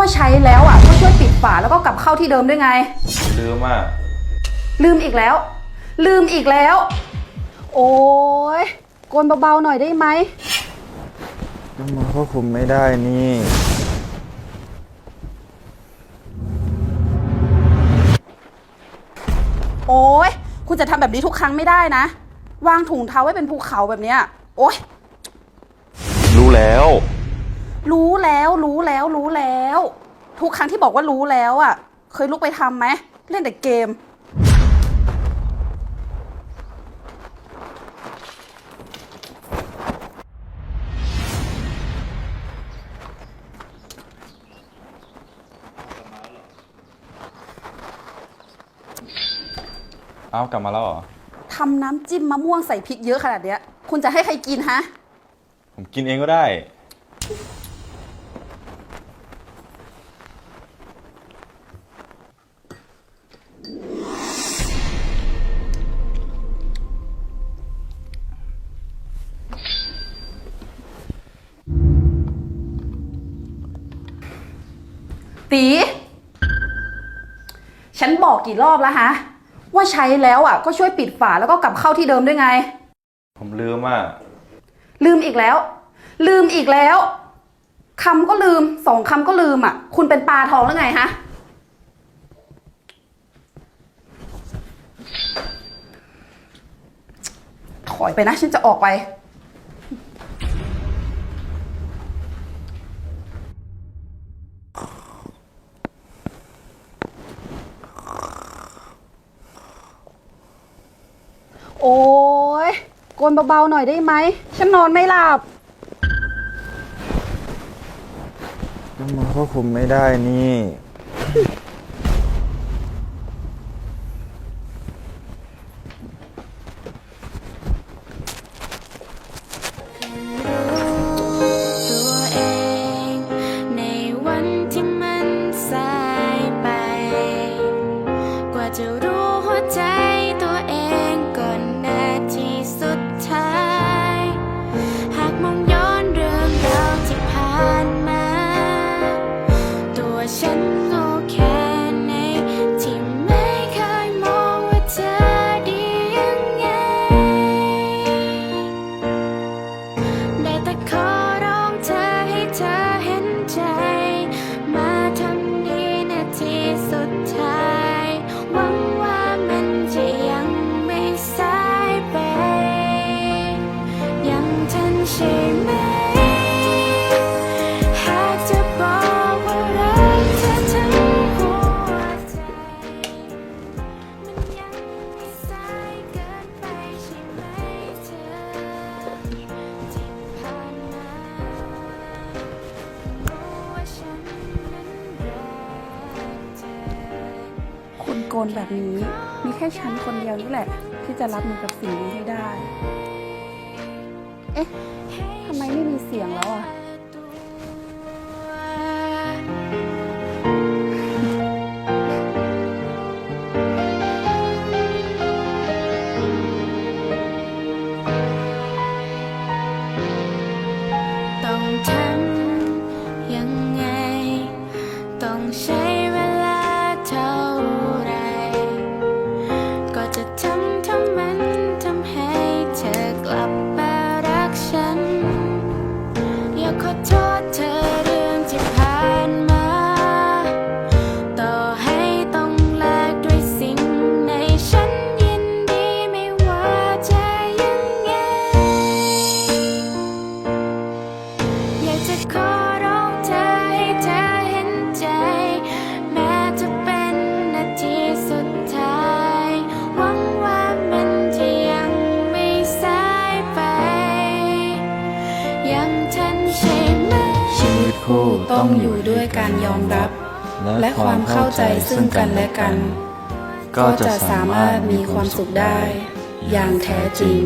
ว่าใช้แล้วอะก็ช่วยปิดฝาแล้วก็กลับเข้าที่เดิมด้วยไง ลืมอะ ลืมอีกแล้ว ลืมอีกแล้ว โอ้ยโกนเบาๆหน่อยได้ไหมก็มาควบคุมไม่ได้นี่ โอ้ยคุณจะทำแบบนี้ทุกครั้งไม่ได้นะ วางถุงเท้าไว้เป็นภูเขาแบบเนี้ย โอ้ยรู้แล้ว รู้แล้วรู้แล้วรู้แล้ว ทุกครั้งที่บอกว่ารู้แล้วอะเคยลุกไปทำไหมเล่นแต่เกม เอากลับมาแล้วเหรอ ทำน้ำจิ้มมะม่วงใส่พริกเยอะขนาดเนี้ย คุณจะให้ใครกินฮะ ผมกินเองก็ได้ ตี ฉันบอกกี่รอบแล้วฮะ ว่าใช้แล้วอะ ก็ช่วยปิดฝาแล้วก็กลับเข้าที่เดิมด้วยไง ผมลืมอะ ลืมอีกแล้ว ลืมอีกแล้วคำก็ลืมสองคำก็ลืมอะ คุณเป็นปลาทองแล้วไงฮะ ถอยไปนะ ฉันจะออกไป โอ้ยกวนเบาๆหน่อยได้ไหม ฉันนอนไม่หลับน้ำมาควบคุมไม่ได้นี่ ใช่ไหมหากจะบอกว่ารักเธอทั้งหัวใจ มันยังไม่สายเกินไปใช่ไหมเธอที่ผ่านมารู้ว่าฉันนั้นรักเธอคุณโกนแบบนี้ มีแค่ฉันคนเดียวนี่แหละ ที่จะรับมือกับสิ่งนี้ให้ได้ เอ๊ะทำไมไม่มีเสียงแล้วอะ จะขอร้องเธอให้เธอเห็นใจ แม้จะเป็นนาทีสุดท้าย หวังว่ามันจะยังไม่สายไป ยังทันใช่ไหม ชีวิตคู่ต้องอยู่ด้วยการยอมรับ และความเข้าใจซึ่งกันและกัน ก็จะสามารถมีความสุขได้ อย่างแท้จริง